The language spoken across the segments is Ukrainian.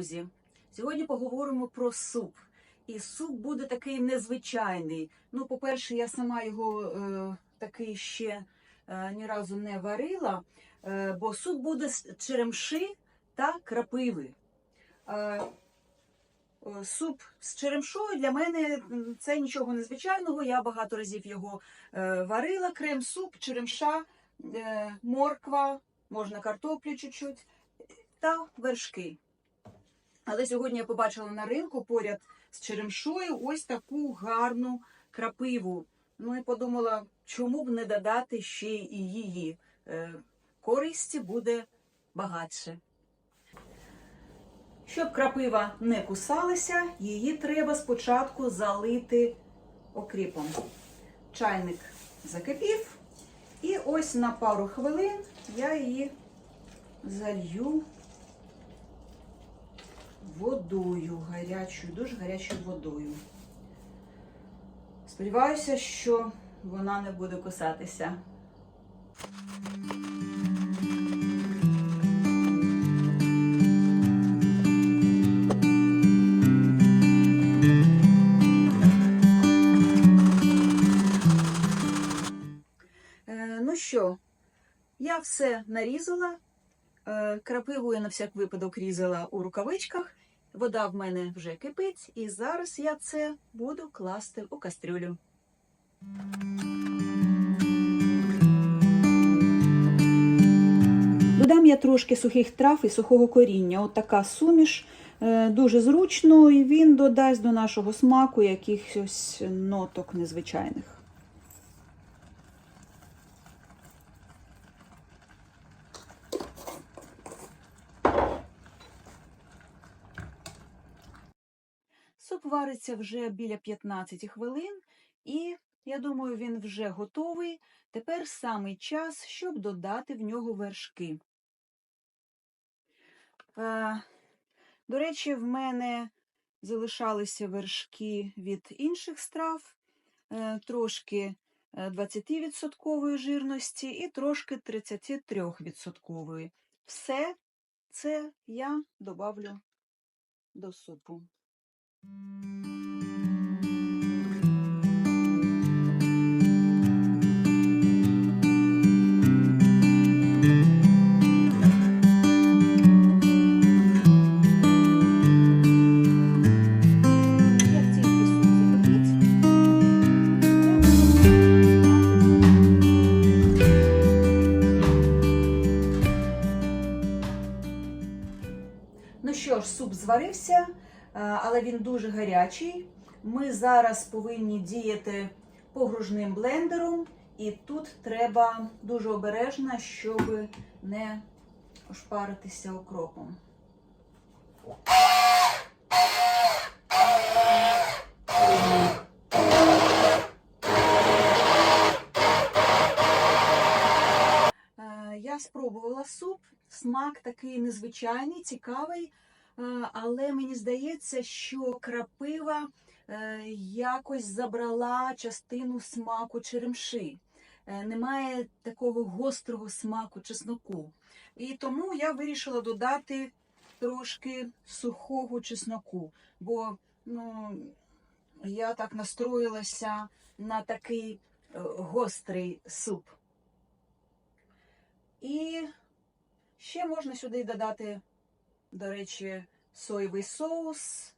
друзі! Сьогодні поговоримо про суп. І суп буде такий незвичайний. Ну, по-перше, я сама його е, такий ще е, ні разу не варила, е, бо суп буде з черемши та крапиви. Е, е, суп з черемшою для мене це нічого незвичайного. Я багато разів його е, варила. Крем, суп, черемша, е, морква, можна картоплю чуть-чуть та вершки. Але сьогодні я побачила на ринку поряд з черемшою ось таку гарну крапиву. Ну і подумала, чому б не додати ще і її. Е, Користі буде багатше. Щоб крапива не кусалася, її треба спочатку залити окріпом. Чайник закипів, і ось на пару хвилин я її залью водою гарячою, дуже гарячою водою. Сподіваюся, що вона не буде кусатися. Е, ну що, я все нарізала. Е, Крапиву я на всяк випадок різала у рукавичках. Вода в мене вже кипить, і зараз я це буду класти у кастрюлю. Додам я трошки сухих трав і сухого коріння. От суміш е, дуже зручно, і він додасть до нашого смаку якихось ноток незвичайних. Суп вариться вже біля 15 хвилин, і я думаю, він вже готовий. Тепер самий час, щоб додати в нього вершки. Е, До речі, в мене залишалися вершки від інших страв, е, трошки е, 20% жирності і трошки 33%. Все це я добавлю до супу. Ну що ж, суп зварився, але він дуже гарячий. Ми зараз повинні діяти погружним блендером, і тут треба дуже обережно, щоб не ошпаритися окропом. Е, Я спробувала суп. Смак такий незвичайний, цікавий, е, але мені здається, що крапива е, якось забрала частину смаку черемши. Е, Немає такого гострого смаку чесноку. І тому я вирішила додати трошки сухого чесноку, бо ну, я так настроїлася на такий е, гострий суп. І ще можна сюди додати, до речі, соєвий соус,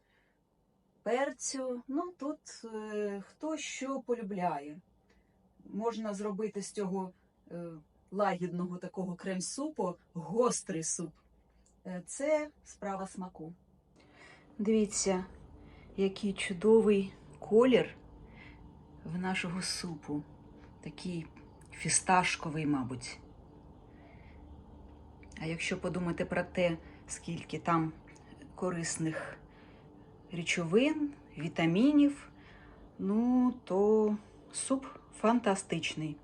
перцю. Ну, тут е, хто що полюбляє. Можна зробити з цього е, лагідного такого крем-супу гострий суп. Е, це справа смаку. Дивіться, який чудовий колір в нашого супу. Такий фісташковий, мабуть. А якщо подумати про те, скільки там корисних речовин, вітамінів, ну то суп фантастичний.